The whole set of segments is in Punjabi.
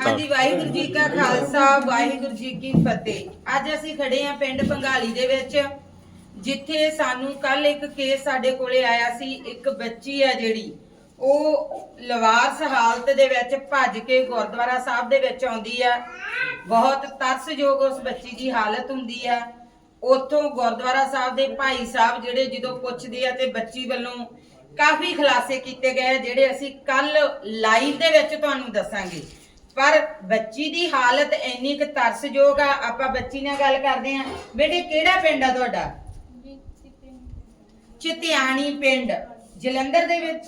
ਹਾਂਜੀ ਵਾਹਿਗੁਰੂ ਜੀ ਕਾ ਖਾਲਸਾ ਵਾਹਿਗੁਰੂ ਜੀ ਕੀ ਫਤਿਹ। ਅੱਜ ਅਸੀਂ ਖੜੇ ਆਂ ਪਿੰਡ ਬੰਗਾਲੀ ਦੇ ਵਿੱਚ ਜਿੱਥੇ ਸਾਨੂੰ ਕੱਲ ਇੱਕ ਕੇਸ ਸਾਡੇ ਕੋਲੇ ਆਇਆ ਸੀ। ਇੱਕ ਬੱਚੀ ਆ ਜਿਹੜੀ ਉਹ ਲਵਾਰਸ ਹਾਲਤ ਦੇ ਵਿੱਚ ਭੱਜ ਕੇ ਗੁਰਦੁਆਰਾ ਸਾਹਿਬ ਦੇ ਵਿੱਚ ਆਉਂਦੀ ਆ। ਬਹੁਤ ਤਰਸਯੋਗ ਉਸ ਬੱਚੀ ਦੀ ਹਾਲਤ ਹੁੰਦੀ ਆ। ਉੱਥੋਂ ਗੁਰਦੁਆਰਾ ਸਾਹਿਬ ਦੇ ਭਾਈ ਸਾਹਿਬ ਜਿਹੜੇ ਜਦੋਂ ਪੁੱਛਦੇ ਆ ਤੇ ਬੱਚੀ ਵੱਲੋਂ ਕਾਫੀ ਖੁਲਾਸੇ ਕੀਤੇ ਗਏ ਜਿਹੜੇ ਅਸੀਂ ਕੱਲ ਲਾਈਵ ਦੇ ਵਿੱਚ ਤੁਹਾਨੂੰ ਦੱਸਾਂਗੇ। ਪਰ ਬੱਚੀ ਦੀ ਹਾਲਤ ਇੰਨੀ ਕੁ ਤਰਸਯੋਗ ਆ, ਆਪਾਂ ਬੱਚੀ ਨਾਲ ਗੱਲ ਕਰਦੇ ਆਂ ਬੇਟੇ, ਕਿਹੜਾ ਪਿੰਡ ਆ ਤੁਹਾਡਾ? ਚਿਤਿਆਣੀ ਪਿੰਡ, ਜਲੰਧਰ ਦੇ ਵਿੱਚ?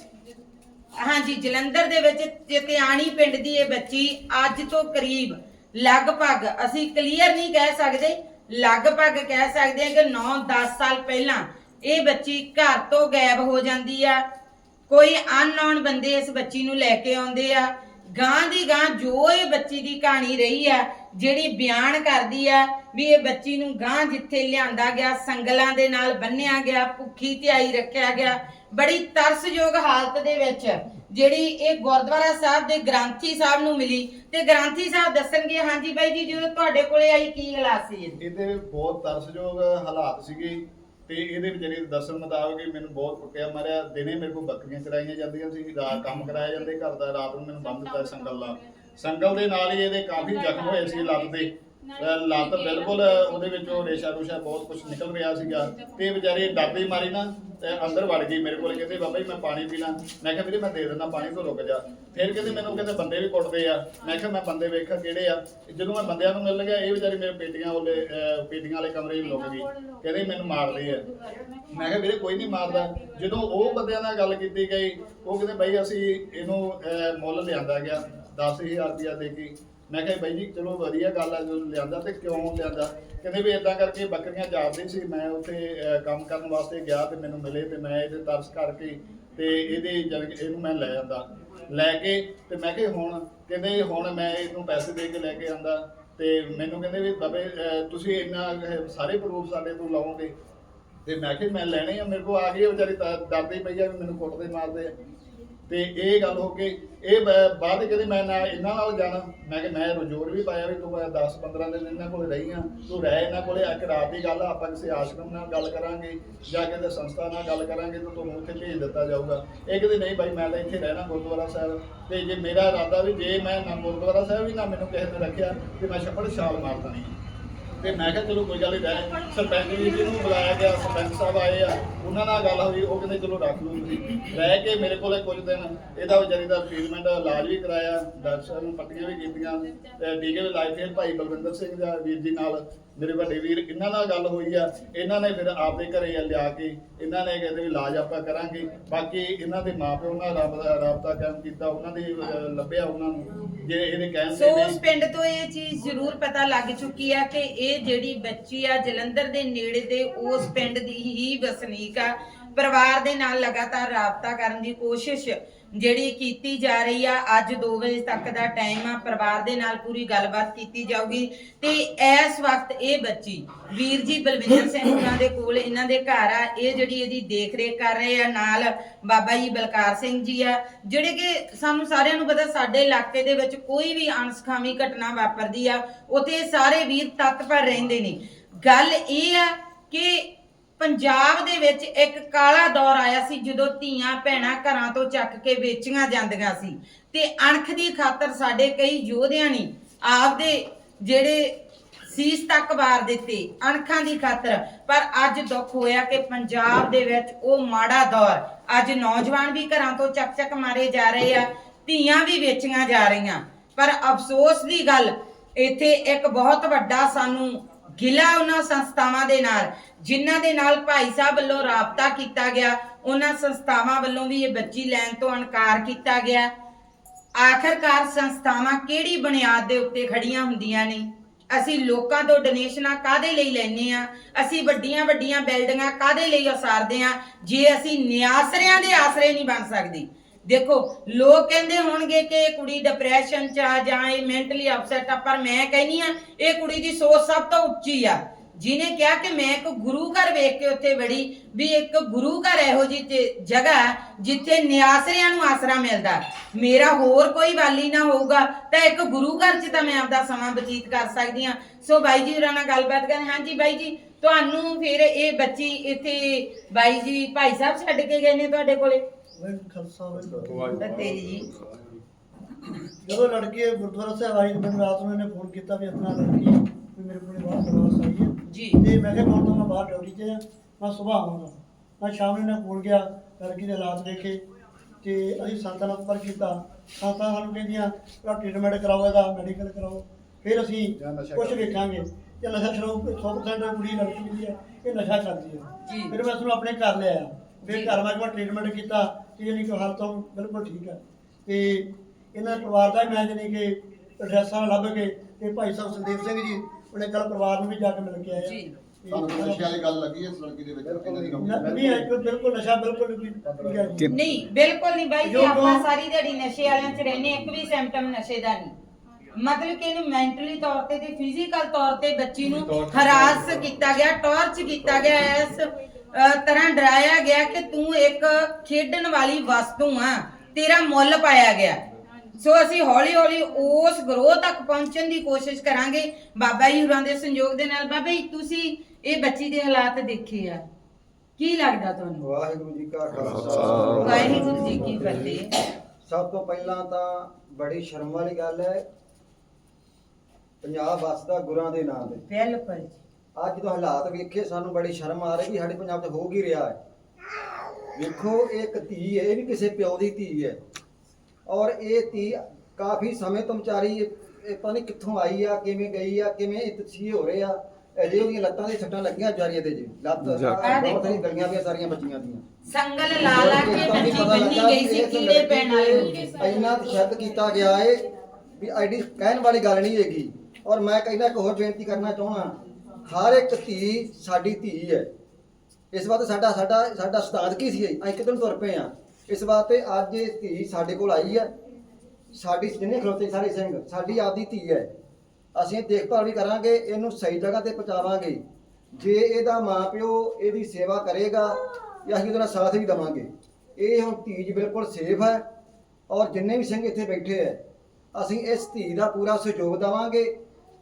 ਹਾਂਜੀ, ਜਲੰਧਰ ਦੇ ਵਿੱਚ ਚਿਤਿਆਣੀ ਪਿੰਡ ਦੀ ਇਹ ਬੱਚੀ ਅੱਜ ਤੋਂ ਕਰੀਬ ਲਗਭਗ, ਅਸੀਂ ਕਲੀਅਰ ਨਹੀਂ ਕਹਿ ਸਕਦੇ, ਲਗਭਗ ਕਹਿ ਸਕਦੇ ਹਾਂ ਕਿ 9-10 ਸਾਲ ਪਹਿਲਾਂ ਇਹ ਬੱਚੀ ਘਰ ਤੋਂ ਗਾਇਬ ਹੋ ਜਾਂਦੀ ਆ। ਕੋਈ ਅਨਨੋਨ ਬੰਦੇ ਇਸ ਬੱਚੀ ਨੂੰ ਲੈ ਕੇ ਆਉਂਦੇ ਆ। ਗਾਂ ਦੀ ਗਾਂ ਜੋ ਇਹ ਬੱਚੀ ਦੀ ਕਹਾਣੀ ਰਹੀ ਆ, ਜਿਹੜੀ ਬਿਆਨ ਕਰਦੀ ਆ ਵੀ ਇਹ ਬੱਚੀ ਨੂੰ ਗਾਂ ਜਿੱਥੇ ਲਿਆਂਦਾ ਗਿਆ, ਸੰਗਲਾਂ ਦੇ ਨਾਲ ਬੰਨਿਆ ਗਿਆ, ਭੁੱਖੀ ਧਿਆਈ ਰੱਖਿਆ ਗਿਆ, ਬੜੀ ਤਰਸਯੋਗ ਹਾਲਤ ਦੇ ਵਿੱਚ ਜਿਹੜੀ ਇਹ ਗੁਰਦੁਆਰਾ ਸਾਹਿਬ ਦੇ ਗ੍ਰੰਥੀ ਸਾਹਿਬ ਨੂੰ ਮਿਲੀ। ਤੇ ਗ੍ਰੰਥੀ ਸਾਹਿਬ ਦੱਸਣਗੇ, ਹਾਂਜੀ ਬਾਈ ਜੀ, ਜਦੋਂ ਤੁਹਾਡੇ ਕੋਲੇ ਆਈ ਕੀ ਹਾਲਾਤ ਸੀ ਇਹਦੇ? ਬਹੁਤ ਤਰਸਯੋਗ ਹਾਲਾਤ ਸੀਗੇ। ਤੇ ਇਹਦੇ ਵਿਚਾਰੇ ਦੇ ਦੱਸਣ ਮੁਤਾਬਕ ਮੈਨੂੰ ਬਹੁਤ ਕੁੱਟਿਆ ਮਾਰਿਆ ਦਿਨੇ ਮੇਰੇ ਕੋਲ ਬੱਕਰੀਆਂ ਚਰਾਈਆਂ ਜਾਂਦੀਆਂ ਸੀ ਰਾਤ ਕੰਮ ਕਰਾਇਆ ਜਾਂਦੇ ਘਰ ਦਾ ਰਾਤ ਨੂੰ ਮੈਨੂੰ ਬੰਦ ਦਿੱਤਾ ਸੰਗਲ ਨਾਲ ਸੰਗਲ ਦੇ ਨਾਲ ਹੀ ਇਹਦੇ ਕਾਫੀ ਜ਼ਖਮ ਹੋਏ ਸੀ ਲੱਤ ਦੇ। ਲੱਤ ਬਿਲਕੁਲ ਉਹਦੇ ਵਿੱਚੋਂ ਰੇਸ਼ਾ ਰੂਸ਼ਾ ਬਹੁਤ ਕੁਝ ਨਿਕਲ ਰਿਹਾ ਸੀਗਾ। ਤੇ ਵਿਚਾਰੇ ਡਰਦੇ ਮਾਰੀ ਨਾ ਤੇ ਅੰਦਰ ਵੜ ਗਈ ਮੇਰੇ ਕੋਲ ਕਹਿੰਦੇ ਬਾਬਾ ਜੀ ਮੈਂ ਪਾਣੀ ਪੀਣਾ ਮੈਂ ਕਿਹਾ ਵੀਰੇ ਮੈਂ ਦੇ ਦਿੰਦਾ ਪਾਣੀ ਤੋਂ ਰੁਕ ਜਾ। ਫਿਰ ਕਹਿੰਦੇ ਮੈਨੂੰ ਕਹਿੰਦੇ ਬੰਦੇ ਵੀ ਕੁੱਟਦੇ ਆ। ਮੈਂ ਕਿਹਾ ਮੈਂ ਬੰਦੇ ਵੇਖਾਂ ਕਿਹੜੇ ਆ? ਜਦੋਂ ਮੈਂ ਬੰਦਿਆਂ ਨੂੰ ਮਿਲ ਗਿਆ ਇਹ ਵਿਚਾਰੇ ਮੇਰੇ ਪੇਟੀਆਂ ਵਾਲੇ ਅਹ ਪੇਟੀਆਂ ਵਾਲੇ ਕਮਰੇ 'ਚ ਲੁਕ ਗਈ। ਕਹਿੰਦੇ ਮੈਨੂੰ ਮਾਰਦੇ ਆ। ਮੈਂ ਕਿਹਾ ਵੀਰੇ ਕੋਈ ਨਹੀਂ ਮਾਰਦਾ। ਜਦੋਂ ਉਹ ਬੰਦਿਆਂ ਨਾਲ ਗੱਲ ਕੀਤੀ ਗਈ ਉਹ ਕਹਿੰਦੇ ਬਾਈ ਅਸੀਂ ਇਹਨੂੰ ਅਹ, ਮੁੱਲ ਲਿਆਂਦਾ ਗਿਆ 10000 ਰੁਪਇਆ ਦੇ ਕੇ। ਮੈਂ ਕਿਹਾ ਬਾਈ ਜੀ ਚਲੋ ਵਧੀਆ ਗੱਲ ਆ ਜਦੋਂ ਲਿਆਂਦਾ ਤੇ ਕਿਉਂ ਲਿਆਂਦਾ? ਕਹਿੰਦੇ ਵੀ ਇਦਾਂ ਕਰਕੇ ਬੱਕਰੀਆਂ ਚਾਰਦੇ ਸੀ ਮੈਂ ਉੱਥੇ ਅਹ, ਕੰਮ ਕਰਨ ਵਾਸਤੇ ਗਿਆ ਤੇ ਮੈਨੂੰ ਮਿਲੇ ਤੇ ਮੈਂ ਇਹਦੇ ਤਰਸ ਕਰਕੇ ਤੇ ਇਹਦੇ ਜਾਣੀ ਕਿ ਇਹਨੂੰ ਮੈਂ ਲੈ ਜਾਂਦਾ ਲੈ ਕੇ ਤੇ ਮੈਂ ਕਿਹਾ ਹੁਣ ਕਹਿੰਦੇ ਹੁਣ ਮੈਂ ਇਹਨੂੰ ਪੈਸੇ ਦੇ ਕੇ ਲੈ ਕੇ ਆਂਦਾ ਤੇ ਮੈਨੂੰ ਕਹਿੰਦੇ ਵੀ ਬਾਬੇ ਅਹ, ਤੁਸੀਂ ਇੰਨਾ ਅਹ, ਸਾਰੇ ਪ੍ਰੂਫ ਸਾਡੇ ਤੋਂ ਲਾਓਗੇ। ਤੇ ਮੈਂ ਕਿਹਾ ਮੈਂ ਲੈਣੇ ਆ ਮੇਰੇ ਕੋਲ ਆ ਗਏ ਉਹ ਵਿਚਾਰੀ ਤਾਂ ਡਰਦੀ ਪਈ ਆ ਵੀ ਮੈਨੂੰ ਕੁੱਟਦੇ ਮਾਰਦੇ ਆ। ਤੇ ਇਹ ਗੱਲ ਹੋ ਕੇ ਇਹ ਬ- ਬਾਅਦ ਕਹਿੰਦੇ ਮੈਂ ਨਾ ਇਹਨਾਂ ਨਾਲ ਜਾਣਾ। ਮੈਂ ਕਿ ਮੈਂ ਰਜੋਰ ਵੀ ਪਾਇਆ ਵੀ ਤੂੰ 10 15 ਦਿਨ ਇਹਨਾਂ ਕੋਲ ਰਹੀ ਆ। ਤੂੰ ਰਹਿ ਇਹਨਾਂ ਕੋਲੇ ਆ ਕੇ ਰਾਤ ਦੀ ਗੱਲ ਆ, ਆਪਾਂ ਕਿਸੇ ਆਸ਼ਰਮ ਨਾਲ ਗੱਲ ਕਰਾਂਗੇ ਜਾਂ ਕਿਸੇ ਸੰਸਥਾ ਨਾਲ ਗੱਲ ਕਰਾਂਗੇ ਤਾਂ ਤੁਹਾਨੂੰ ਉੱਥੇ ਭੇਜ ਦਿੱਤਾ ਜਾਊਗਾ। ਇਹ ਕਹਿੰਦੇ ਨਹੀਂ ਭਾਈ ਮੈਂ ਤਾਂ ਇੱਥੇ ਰਹਿਣਾ ਗੁਰਦੁਆਰਾ ਸਾਹਿਬ। ਤੇ ਜੇ ਮੇਰਾ ਇਰਾਦਾ ਵੀ ਜੇ ਮੈਂ ਨਾ ਗੁਰਦੁਆਰਾ ਸਾਹਿਬ ਵੀ ਨਾ ਮੈਨੂੰ ਕਿਸੇ ਨੇ ਰੱਖਿਆ ਤੇ ਮੈਂ ਛੱਪੜ ਛਾਲ ਮਾਰ ਦੇਣੀ ਆ। ਤੇ ਮੈਂ ਕਿਹਾ ਚਲੋ ਕੋਈ ਗੱਲ ਨਹੀਂ ਰਹਿ ਸਰਪੰਚ ਜੀ ਜੀ ਨੂੰ ਬੁਲਾਇਆ ਗਿਆ, ਸਰਪੰਚ ਸਾਹਿਬ ਆਏ ਆ, ਉਹਨਾਂ ਨਾਲ ਗੱਲ ਹੋਈ, ਉਹ ਕਹਿੰਦੇ ਚਲੋ ਰੱਖ ਲਓ ਤੁਸੀਂ। ਰਹਿ ਕੇ ਮੇਰੇ ਕੋਲੇ ਕੁਝ ਦਿਨ, ਇਹਦਾ ਵਿਚਾਰੀ ਦਾ ਟ੍ਰੀਟਮੈਂਟ ਇਲਾਜ ਵੀ ਕਰਾਇਆ ਦਰਸ਼ਨ ਪੱਟੀਆਂ ਵੀ ਕੀਤੀਆਂ, ਤੇ ਟੀਕੇ ਵੀ ਲਾਏ ਫਿਰ ਭਾਈ ਬਲਵਿੰਦਰ ਸਿੰਘ ਦਾ ਵੀਰ ਜੀ ਨਾਲ, ਮੇਰੇ ਵੱਡੇ ਵੀਰ ਇਹਨਾਂ ਨਾਲ ਗੱਲ ਹੋਈ ਆ, ਇਹਨਾਂ ਨੇ ਫਿਰ ਆਪਦੇ ਘਰੇ ਲਿਆ ਕੇ, ਇਹਨਾਂ ਨੇ ਕਹਿੰਦੇ ਵੀ ਇਲਾਜ ਆਪਾਂ ਕਰਾਂਗੇ, ਬਾਕੀ ਇਹਨਾਂ ਦੇ ਮਾਪਿਓ ਨਾਲ ਰਾਬਤਾ ਰਾਬਤਾ ਕਾਇਮ ਕੀਤਾ, ਉਹਨਾਂ ਦੇ ਲੱਭਿਆ ਉਹਨਾਂ ਨੂੰ। ਜੇ ਇਹਦੇ ਕਹਿਣ ਸੋ ਤੇ ਉਸ ਪਿੰਡ ਤੋਂ ਇਹ ਚੀਜ਼ ਜ਼ਰੂਰ ਪਤਾ ਲੱਗ ਚੁੱਕੀ ਆ ਕਿ ਇਹ ਜਿਹੜੀ ਬੱਚੀ ਆ ਜਲੰਧਰ ਦੇ ਨੇੜੇ ਦੇ ਉਸ ਪਿੰਡ ਦੀ ਹੀ ਵਸਨੀਕ ਆ। ਪਰਿਵਾਰ ਦੇ ਨਾਲ ਲਗਾਤਾਰ ਰਾਬਤਾ ਕਰਨ ਦੀ ਕੋਸ਼ਿਸ਼ ਜਿਹੜੀ ਕੀਤੀ ਜਾ ਰਹੀ ਆ, ਅੱਜ 2 ਵਜੇ ਤੱਕ ਦਾ ਟਾਈਮ ਆ, ਪਰਿਵਾਰ ਦੇ ਨਾਲ ਪੂਰੀ ਗੱਲਬਾਤ ਕੀਤੀ ਜਾਊਗੀ। ਤੇ ਇਸ ਵਕਤ ਇਹ ਬੱਚੀ ਵੀਰ ਜੀ ਬਲਵਿੰਦਰ ਸਿੰਘ ਉਹਨਾਂ ਦੇ ਕੋਲ ਇਹਨਾਂ ਦੇ ਘਰ ਆ, ਇਹ ਜਿਹੜੀ ਇਹਦੀ ਦੇਖ ਰੇਖ ਕਰ ਰਹੇ ਆ, ਨਾਲ ਬਾਬਾ ਜੀ ਬਲਕਾਰ ਸਿੰਘ ਜੀ ਆ, ਜਿਹੜੇ ਕਿ ਸਾਨੂੰ ਸਾਰਿਆਂ ਨੂੰ ਪਤਾ ਸਾਡੇ ਇਲਾਕੇ ਦੇ ਵਿੱਚ ਕੋਈ ਵੀ ਅਣਸਖਾਵੀ ਘਟਨਾ ਵਾਪਰਦੀ ਆ, ਉੱਥੇ ਸਾਰੇ ਵੀਰ ਤਤਪਰ ਰਹਿੰਦੇ ਨੇ। ਗੱਲ ਇਹ ਆ ਕਿ ਪੰਜਾਬ ਦੇ ਵਿੱਚ ਇੱਕ ਕਾਲਾ ਦੌਰ ਆਇਆ ਸੀ ਜਦੋਂ ਧੀਆਂ ਭੈਣਾਂ ਘਰਾਂ ਤੋਂ ਚੱਕ ਕੇ ਵੇਚੀਆਂ ਜਾਂਦੀਆਂ ਸੀ। ਤੇ ਅਣਖ ਦੀ ਖਾਤਰ ਸਾਡੇ ਕਈ ਯੋਧਿਆਂ ਨੇ ਆਪਦੇ ਜਿਹੜੇ ਸੀਸ ਤੱਕ ਵਾਰ ਦਿੱਤੇ ਅਣਖਾਂ ਦੀ ਖਾਤਰ। ਪਰ ਅੱਜ ਦੁੱਖ ਹੋਇਆ ਕਿ ਪੰਜਾਬ ਦੇ ਵਿੱਚ ਉਹ ਮਾੜਾ ਦੌਰ ਅੱਜ ਨੌਜਵਾਨ ਵੀ ਘਰਾਂ ਤੋਂ ਚੱਕ ਚੱਕ ਮਾਰੇ ਜਾ ਰਹੇ ਆ, ਧੀਆਂ ਵੀ ਵੇਚੀਆਂ ਜਾ ਰਹੀਆਂ। ਪਰ ਅਫਸੋਸ ਦੀ ਗੱਲ, ਇੱਥੇ ਇੱਕ ਬਹੁਤ ਵੱਡਾ ਸਾਨੂੰ ਗਿਲਾ ਉਹਨਾਂ ਸੰਸਥਾਵਾਂ ਦੇ ਨਾਲ, ਜਿਨ੍ਹਾਂ ਦੇ ਨਾਲ ਭਾਈ ਸਾਹਿਬ ਵੱਲੋਂ ਰਾਬਤਾ ਕੀਤਾ ਗਿਆ, ਉਹਨਾਂ ਸੰਸਥਾਵਾਂ ਵੱਲੋਂ ਵੀ ਇਹ ਬੱਚੀ ਲੈਣ ਤੋਂ ਇਨਕਾਰ ਕੀਤਾ ਗਿਆ। ਆਖਰਕਾਰ ਸੰਸਥਾਵਾਂ ਕਿਹੜੀ ਬੁਨਿਆਦ ਦੇ ਉੱਤੇ ਖੜੀਆਂ ਹੁੰਦੀਆਂ ਨੇ? ਅਸੀਂ ਲੋਕਾਂ ਤੋਂ ਡੋਨੇਸ਼ਨਾਂ ਕਾਦੇ ਲਈ ਲੈਨੇ ਆ ਅਸੀਂ ਵੱਡੀਆਂ ਵੱਡੀਆਂ ਬਿਲਡਿੰਗਾਂ ਕਾਦੇ ਲਈ ਉਸਾਰਦੇ ਆ ਜੇ ਅਸੀਂ ਨਿਆਸਰਿਆਂ ਦੇ ਆਸਰੇ ਨਹੀਂ ਬਣ ਸਕਦੇ ਦੇਖੋ, ਲੋਕ ਕਹਿੰਦੇ ਹੋਣਗੇ ਕਿ ਇਹ ਕੁੜੀ ਡਿਪਰੈਸ਼ਨ ਚ ਆ ਜਾਂ ਇਹ ਮੈਂਟਲੀ ਅਪਸੈਟ ਆ, ਪਰ ਮੈਂ ਕਹਿੰਨੀ ਆ ਇਹ ਕੁੜੀ ਦੀ ਸੋਚ ਸਭ ਤੋਂ ਉੱਚੀ ਆ। ਜਿਨੇ ਕਿਹਾ ਕਿ ਮੈਂ ਇੱਕ ਗੁਰੂ ਘਰ ਵੇਖ ਕੇ ਉੱਥੇ ਵੜੀ, ਵੀ ਇੱਕ ਗੁਰੂ ਘਰ ਇਹੋ ਜੀ ਜਗ੍ਹਾ ਜਿੱਥੇ ਨਿਆਸਰਿਆਂ ਨੂੰ ਆਸਰਾ ਮਿਲਦਾ। ਮੇਰਾ ਹੋਰ ਕੋਈ ਵਾਲੀ ਨਾ ਹੋਊਗਾ, ਤਾਂ ਇੱਕ ਗੁਰੂ ਘਰ 'ਚ ਤਾਂ ਮੈਂ ਆਪਦਾ ਸਮਾਂ ਬਤੀਤ ਕਰ ਸਕਦੀ ਹਾਂ। ਸੋ ਬਾਈ ਜੀ ਹੋਰਾਂ ਨਾਲ ਗੱਲਬਾਤ ਕਰਦੇ ਹਾਂਜੀ ਬਾਈ ਜੀ, ਤੁਹਾਨੂੰ ਫਿਰ ਇਹ ਬੱਚੀ ਇੱਥੇ ਬਾਈ ਜੀ ਭਾਈ ਸਾਹਿਬ ਛੱਡ ਕੇ ਗਏ ਨੇ ਤੁਹਾਡੇ ਕੋਲੇ? ਵਾਹਿਗੁਰੂ ਖਾਲਸਾ ਵਾਹਿਗੁਰੂ ਤਾਂ ਤੇਰੀ ਜੀ ਜਦੋਂ ਲੜਕੀ ਗੁਰਦੁਆਰਾ ਸਾਹਿਬ ਆਈ ਮੈਨੂੰ ਰਾਤ ਨੂੰ ਇਹਨੇ ਫੋਨ ਕੀਤਾ ਵੀ ਆਪਣਾ ਲੜਕੀ ਵੀ ਮੇਰੇ ਕੋਲ ਬਾਹਰ ਪ੍ਰਵਾਸ ਆਈ ਹੈ। ਜੀ। ਤੇ ਮੈਂ ਕਿਹਾ ਕੌਣ ਤੋਂ ਮੈਂ ਬਾਹਰ ਡਿਊਟੀ ਤੇ ਮੈਂ ਸਵੇਰ ਆਵਾਂਗਾ। ਮੈਂ ਸ਼ਾਮ ਨੂੰ ਇਹਨਾਂ ਕੋਲ ਗਿਆ ਲੜਕੀ ਦੇ ਹਾਲਾਤ ਦੇਖੇ ਤੇ ਅਸੀਂ ਸੰਤਾਂ ਨਾਲ ਪਰ ਕੀਤਾ। ਸੰਤਾਂ ਸਾਨੂੰ ਕਹਿੰਦੀਆਂ ਕਿ ਟ੍ਰੀਟਮੈਂਟ ਕਰਾਓ ਇਹਦਾ ਮੈਡੀਕਲ ਕਰਾਓ। ਫਿਰ ਅਸੀਂ ਕੁਝ। ਵੇਖਾਂਗੇ। ਜੇ ਨਸ਼ਾ ਛਡਾਓ 100% ਕੁੜੀ ਲੜਕੀ ਜਿਹੜੀ ਹੈ ਇਹ ਨਸ਼ਾ ਕਰਦੀ ਹੈ। ਜੀ। ਫਿਰ ਮੈਂ ਉਸਨੂੰ ਆਪਣੇ ਘਰ ਲਿਆਇਆ। ਫਿਰ। ਘਰ ਮੈਂ ਟ੍ਰੀਟਮੈਂਟ ਕੀਤਾ। ਤੇ ਯਾਨੀ ਕਿ ਹਾਲਤ ਤੋਂ ਬਿਲਕੁਲ ਠੀਕ ਹੈ ਤੇ ਇਹਨਾਂ ਪਰਿਵਾਰ ਦਾ ਮੈਂ ਜਾਨੀ ਕਿ ਐਡਰੈਸਾਂ ਲੱਭ ਕੇ ਤੇ ਭਾਈ ਸਾਹਿਬ ਸੰਦੀਪ ਸਿੰਘ ਜੀ ਉਹਨੇ ਕੱਲ ਪਰਿਵਾਰ ਨੂੰ ਵੀ ਜਾ ਕੇ ਮਿਲ ਕੇ ਆਏ ਜੀ। ਤੁਹਾਨੂੰ ਨਸ਼ੇ ਵਾਲੀ ਗੱਲ ਲੱਗੀ ਇਸ ਲੜਕੀ ਦੇ ਵਿੱਚ ਇਹਨਾਂ ਦੀ ਨ- ਨਹੀਂ ਹੈ ਕੋਈ ਬਿਲਕੁਲ ਨਸ਼ਾ ਬਿਲਕੁਲ ਨਹੀਂ ਠੀਕ ਹੈ ਜੀ। ਨਹੀਂ ਬਿਲਕੁਲ ਨਹੀਂ ਬਾਈ ਜੀ ਜੋ- ਆਪਾਂ ਜੋ- ਸਾਰੀ ਦਿਹਾੜੀ ਨਸ਼ੇ ਵਾਲਿਆਂ 'ਚ ਰਹਿੰਦੇ ਇੱਕ ਵੀ ਸਿੰਪਟਮ ਨਸ਼ੇ ਦਾ ਨਹੀਂ ਮਤਲਬ ਕਿ ਇਹਨੂੰ ਮੈਂਟਲੀ ਤੌਰ ਤੇ ਤੇ ਫਿਜ਼ੀਕਲ ਤੌਰ ਤੇ ਬੱਚੀ ਨੂੰ ਹਰਾਸ ਕੀਤਾ ਗਿਆ ਟੌਰਚ ਕੀਤਾ ਗਿਆ ਇਸ ਤਰ੍ਹਾਂ ਡਰਾਇਆ ਗਿਆ ਕਿ ਤੂੰ ਇੱਕ ਖੇਡਣ ਵਾਲੀ ਵਸਤੂ ਆ ਤੇਰਾ ਮੁੱਲ ਪਾਇਆ ਗਿਆ। ਸੋ ਅਸੀਂ ਹੌਲੀ ਹੌਲੀ ਉਸ ਗਰੋਹ ਤੱਕ ਪਹੁੰਚਣ ਦੀ ਕੋਸ਼ਿਸ਼ ਕਰਾਂਗੇ। ਬਾਬਾ ਜੀ ਹੋਰਾਂ ਦੇ ਸੰਯੋਗ ਦੇ ਨਾਲ। ਬਾਬਾ ਜੀ ਤੁਸੀਂ ਇਹ ਬੱਚੀ ਦੇ ਹਾਲਾਤ ਦੇਖੇ ਆ। ਕੀ ਲੱਗਦਾ ਤੁਹਾਨੂੰ? ਵਾਹਿਗੁਰੂ ਜੀ ਕਾ ਖਾਲਸਾ। ਵਾਹਿਗੁਰੂ ਜੀ ਕੀ ਫਤਿਹ। ਸਭ ਤੋਂ ਪਹਿਲਾਂ ਤਾਂ ਬੜੀ ਸ਼ਰਮ ਵਾਲੀ ਗੱਲ ਹੈ। ਪੰਜਾਬ ਵਸਦਾ ਗੁਰਾਂ ਦੇ ਨਾਂ ਤੇ। ਬਿਲਕੁਲ ਜੀ। ਅੱਜ ਜਦੋਂ ਹਾਲਾਤ ਵੇਖੇ ਸਾਨੂੰ ਬੜੀ ਸ਼ਰਮ ਆ ਰਹੀ ਵੀ ਸਾਡੇ ਪੰਜਾਬ 'ਚ ਹੋ ਕੀ ਰਿਹਾ ਹੈ? ਵੇਖੋ ਇਹ ਇੱਕ ਧੀ ਹੈ ਇਹ ਵੀ ਕਿਸੇ ਪਿਓ ਦੀ ਧੀ ਹੈ। ਔਰ ਇਹ ਧੀ ਕਾਫੀ ਸਮੇਂ ਤੋਂ ਵਿਚਾਰੀ ਇਹ ਪਤਾ ਨਹੀਂ ਕਿੱਥੋਂ ਆਈ ਆ ਕਿਵੇਂ ਗਈ ਆ ਕਿਵੇਂ ਇਹ ਤਸੀ ਹੋ ਰਹੇ ਆ ਅਜੇ ਉਹਦੀਆਂ ਲੱਤਾਂ ਦੇ ਸੱਟਾਂ ਲੱਗੀਆਂ ਜਾਰੀਆਂ ਤੇ ਜੀ। ਲੱਤ ਬਹੁਤ। ਸਾਰੀਆਂ ਗਲੀਆਂ ਵੀ ਸਾਰੀਆਂ ਬੱਚੀਆਂ ਦੀਆਂ। ਸੰਗਲ ਲਾ ਲਾ ਕੇ ਬੱਚੀ ਬੰਨੀ ਗਈ ਸੀ ਕੀੜੇ ਪੈਣ ਵਾਲੇ। ਇੰਨਾ ਤਸ਼ੱਦਦ ਕੀਤਾ ਗਿਆ ਏ ਵੀ ਆਈਡੀ ਕਹਿਣ ਵਾਲੀ ਗੱਲ ਨਹੀਂ ਹੈਗੀ। ਔਰ ਮੈਂ ਕਹਿੰਦਾ ਇੱਕ ਹੋਰ ਬੇਨਤੀ ਕਰਨਾ ਚਾਹਣਾ ਹਰ ਇੱਕ ਧੀ ਸਾਡੀ ਧੀ ਹੈ। ਇਸ ਵਾਸਤੇ ਸਾਡਾ ਸਾਡਾ ਸਾਡਾ ਉਸਤਾਦ ਕੀ ਸੀ? ਅਸੀਂ ਕਿਤੇ ਨੂੰ ਤੁਰ ਪਏ ਆ ਇਸ ਵਾਸਤੇ ਅੱਜ ਇਹ ਧੀ ਸਾਡੇ ਕੋਲ ਆਈ ਹੈ। ਸਾਡੀ ਜਿੰਨੇ ਖਲੋਤੇ ਸਾਰੇ ਸਿੰਘ, ਸਾਡੀ ਆਪਦੀ ਧੀ ਹੈ। ਅਸੀਂ ਦੇਖਭਾਲ ਵੀ ਕਰਾਂਗੇ, ਇਹਨੂੰ ਸਹੀ ਜਗ੍ਹਾ ਤੇ ਪਹੁੰਚਾਵਾਂਗੇ। ਜੇ ਇਹਦਾ ਮਾਪਿਓ ਇਹਦੀ ਸੇਵਾ ਕਰੇਗਾ ਜਾਂ ਅਸੀਂ ਉਹਦਾ ਸਾਥ ਵੀ ਦੇਵਾਂਗੇ। ਇਹ ਹੁਣ ਧੀ ਜੀ ਬਿਲਕੁਲ ਸੇਫ ਹੈ ਔਰ ਜਿੰਨੇ ਵੀ ਸਿੰਘ ਇੱਥੇ ਬੈਠੇ ਹੈ, ਅਸੀਂ ਇਸ ਧੀ ਦਾ ਪੂਰਾ ਸਹਿਯੋਗ ਦੇਵਾਂਗੇ।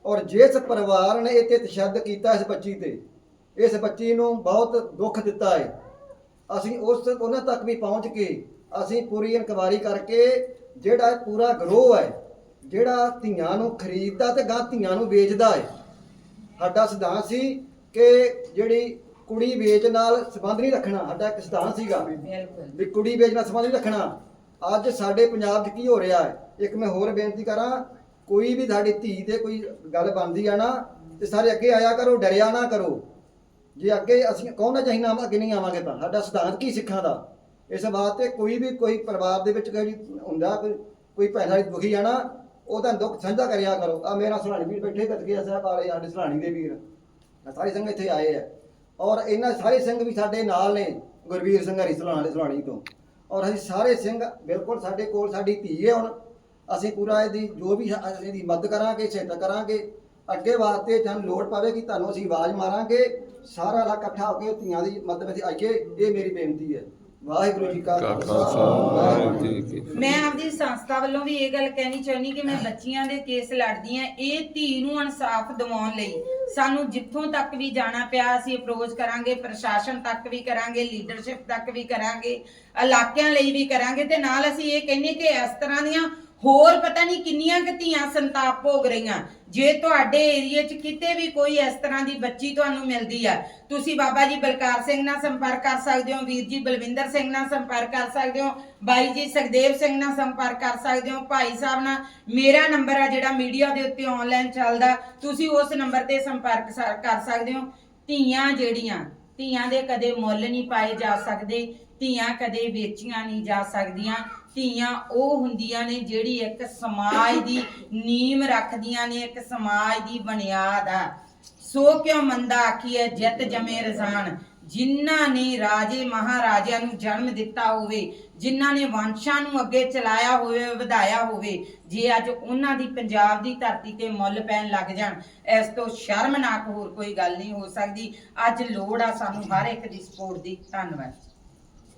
ਔਰ ਜਿਸ ਪਰਿਵਾਰ ਨੇ ਇੱਥੇ ਤਸ਼ੱਦਦ ਕੀਤਾ ਇਸ ਬੱਚੀ ਤੇ ਇਸ ਬੱਚੀ ਨੂੰ ਬਹੁਤ ਦੁੱਖ ਦਿੱਤਾ ਹੈ। ਅਸੀਂ ਉਸ ਉਹਨਾਂ ਤੱਕ ਵੀ ਪਹੁੰਚ ਕੇ ਅਸੀਂ ਪੂਰੀ ਇਨਕੁਆਰੀ ਕਰਕੇ ਜਿਹੜਾ ਇਹ ਪੂਰਾ ਗਰੋਹ ਹੈ ਜਿਹੜਾ ਧੀਆਂ ਨੂੰ ਖਰੀਦਦਾ ਤੇ ਗਾਂ ਧੀਆਂ ਨੂੰ ਵੇਚਦਾ ਹੈ। ਸਾਡਾ ਸਿਧਾਂਤ ਸੀ ਕਿ ਜਿਹੜੀ ਕੁੜੀ ਵੇਚ ਨਾਲ ਸੰਬੰਧ ਨਹੀਂ ਰੱਖਣਾ ਸਾਡਾ ਇੱਕ ਸਿਧਾਂਤ ਸੀਗਾ ਬਿਲਕੁਲ। ਵੀ ਕੁੜੀ ਵੇਚਣਾ ਸੰਬੰਧ ਨਹੀਂ ਰੱਖਣਾ। ਅੱਜ ਸਾਡੇ ਪੰਜਾਬ 'ਚ ਕੀ ਹੋ ਰਿਹਾ ਹੈ? ਇੱਕ ਮੈਂ ਹੋਰ ਬੇਨਤੀ ਕਰਾਂ ਕੋਈ ਵੀ ਸਾਡੀ ਧੀ ਤੇ ਕੋਈ ਗੱਲ ਬਣਦੀ ਆ ਨਾ, ਤੇ ਸਾਰੇ ਅੱਗੇ ਆਇਆ ਕਰੋ, ਡਰਿਆ ਨਾ ਕਰੋ। ਜੇ ਅੱਗੇ ਅਸੀਂ ਕੌਣ ਨਾ ਚਾਹੀਦਾ ਅੱਗੇ ਨਹੀਂ ਆਵਾਂਗੇ ਤਾਂ? ਸਾਡਾ ਸਿਧਾਂਤ ਕੀ ਸਿੱਖਾਂ ਦਾ? ਇਸ ਵਾਸਤੇ ਕੋਈ ਵੀ ਕੋਈ ਪਰਿਵਾਰ ਦੇ ਵਿੱਚ ਕੋਈ ਹੁੰਦਾ, ਕੋਈ ਕੋਈ ਭੈਣ ਸਾਡੀ ਦੁਖੀ ਆ ਨਾ ਉਹਦਾ ਦੁੱਖ ਸਾਂਝਾ ਕਰਿਆ ਕਰੋ। ਆ ਮੇਰਾ ਸੁਹਾਣੀ ਵੀਰ ਬੈਠੇ, ਕਤਕੇ ਸਾਹਿਬ ਵਾਲੇ, ਸਾਡੇ ਸੁਹਾਣੀ ਦੇ ਵੀਰ। ਸਾਰੇ ਸਿੰਘ ਇੱਥੇ ਆਏ ਆ। ਔਰ ਇਹਨਾਂ ਸਾਰੇ ਸਿੰਘ ਵੀ ਸਾਡੇ ਨਾਲ ਨੇ, ਗੁਰਵੀਰ ਸਿੰਘ ਹਰੀ ਸੁਹਾਣੀ ਸੁਹਾਣੀ ਤੋਂ। ਔਰ ਅਸੀਂ ਸਾਰੇ ਸਿੰਘ ਬਿਲਕੁਲ ਸਾਡੇ ਕੋਲ, ਸਾਡੀ ਧੀ ਹੈ ਹੁਣ। ਅਸੀਂ ਪੂਰਾ ਇਹਦੀ ਜੋ ਵੀ ਹ- ਇਹਦੀ ਮਦਦ ਕਰਾਂਗੇ ਸਹਾਇਤਾ ਕਰਾਂਗੇ ਅੱਗੇ ਵਾਸਤੇ ਜਨ ਲੋੜ ਪਵੇਗੀ ਤੁਹਾਨੂੰ ਅਸੀਂ ਆਵਾਜ਼ ਮਾਰਾਂਗੇ ਸਾਰਾ ਇਲਾਕਾ ਇਕੱਠਾ ਹੋ ਕੇ ਧੀਆਂ ਦੀ ਮਦਦ ਵਿੱਚ ਆਈਏ ਇਹ ਮੇਰੀ ਬੇਨਤੀ ਹੈ। ਵਾਹਿਗੁਰੂ ਜੀ ਕਾ ਖਾਲਸਾ। ਵਾਹਿਗੁਰੂ ਜੀ ਕੀ ਫਤਿਹ। ਮੈਂ ਆਪਦੀ ਸੰਸਥਾ ਵੱਲੋਂ ਵੀ ਇਹ ਗੱਲ ਕਹਿਣੀ ਚਾਹੁੰਦੀ ਕਿ ਮੈਂ ਬੱਚੀਆਂ ਦੇ ਕੇਸ ਲੜਦੀ ਆ ਇਹ ਧੀ ਨੂੰ ਇਨਸਾਫ ਦਿਵਾਉਣ ਲਈ। ਸਾਨੂੰ ਜਿੱਥੋਂ ਤੱਕ ਵੀ ਜਾਣਾ ਪਿਆ ਅਸੀਂ ਅਪਰੋਚ ਕਰਾਂਗੇ ਪ੍ਰਸ਼ਾਸਨ ਤੱਕ ਵੀ ਕਰਾਂਗੇ ਲੀਡਰਸ਼ਿਪ ਤੱਕ ਵੀ ਕਰਾਂਗੇ ਇਲਾਕਿਆਂ ਲਈ ਵੀ ਕਰਾਂਗੇ ਤੇ ਨਾਲ ਅਸੀਂ ਇਹ ਕਹਿੰਦੇ ਕਿ ਇਸ ਤਰ੍ਹਾਂ ਦੀਆਂ ਹੋਰ ਪਤਾ ਨਹੀਂ ਕਿੰਨੀਆਂ ਧੀਆਂ ਸੰਤਾਪ ਭੋਗ ਰਹੀਆਂ। ਜੇ ਤੁਹਾਡੇ ਏਰੀਆ 'ਚ ਕਿਤੇ ਵੀ ਕੋਈ ਇਸ ਤਰ੍ਹਾਂ ਦੀ ਬੱਚੀ ਤੁਹਾਨੂੰ ਮਿਲਦੀ ਆ, ਤੁਸੀਂ ਬਾਬਾ ਜੀ ਬਲਕਾਰ ਸਿੰਘ ਨਾਲ ਸੰਪਰਕ ਕਰ ਸਕਦੇ ਹੋ, ਵੀਰ ਜੀ ਬਲਵਿੰਦਰ ਸਿੰਘ ਨਾਲ ਸੰਪਰਕ ਕਰ ਸਕਦੇ ਹੋ, ਬਾਈ ਜੀ ਸੁਖਦੇਵ ਸਿੰਘ ਨਾਲ ਸੰਪਰਕ ਕਰ ਸਕਦੇ ਹੋ, ਭਾਈ ਸਾਹਿਬ ਨਾਲ। ਮੇਰਾ ਨੰਬਰ ਆ ਜਿਹੜਾ ਮੀਡੀਆ ਦੇ ਉੱਤੇ ਆਨਲਾਈਨ ਚੱਲਦਾ, ਤੁਸੀਂ ਉਸ ਨੰਬਰ ਤੇ ਸੰਪਰਕ ਕਰ ਸਕਦੇ ਹੋ। ਧੀਆਂ ਜਿਹੜੀਆਂ, ਧੀਆਂ ਦੇ ਕਦੇ ਮੁੱਲ ਨਹੀਂ ਪਾਏ ਜਾ ਸਕਦੇ, ਧੀਆਂ ਕਦੇ ਵੇਚੀਆਂ ਨਹੀਂ ਜਾ ਸਕਦੀਆਂ। ਧੀਆਂ ਉਹ ਹੁੰਦੀਆਂ ਨੇ ਜਿਹੜੀ ਇੱਕ ਸਮਾਜ ਦੀ ਨੀਮ ਰੱਖਦੀਆਂ ਨੇ, ਇੱਕ ਸਮਾਜ ਦੀ ਬੁਨਿਆਦ ਆ। ਸੋ ਕਿਉ ਮੰਦਾ ਆਖੀਐ, ਜਿਤ ਜਮੇ ਰਜ਼ਾਨ ਜਿਨ੍ਹਾਂ ਨੇ ਰਾਜੇ ਮਹਾਰਾਜਿਆਂ ਨੂੰ ਜਨਮ ਦਿੱਤਾ ਹੋਵੇ, ਜਿਨ੍ਹਾਂ ਨੇ ਵੰਸ਼ਾਂ ਨੂੰ ਅੱਗੇ ਚਲਾਇਆ ਹੋਵੇ, ਵਧਾਇਆ ਹੋਵੇ, ਜੇ ਅੱਜ ਉਹਨਾਂ ਦੀ ਪੰਜਾਬ ਦੀ ਧਰਤੀ ਤੇ ਮੁੱਲ ਪੈਣ ਲੱਗ ਜਾਣ, ਇਸ ਤੋਂ ਸ਼ਰਮਨਾਕ ਹੋਰ ਕੋਈ ਗੱਲ ਨਹੀਂ ਹੋ ਸਕਦੀ। ਅੱਜ ਲੋੜ ਆ ਸਾਨੂੰ ਹਰ ਇੱਕ ਦੀ ਸਪੋਰਟ ਦੀ। ਧੰਨਵਾਦ।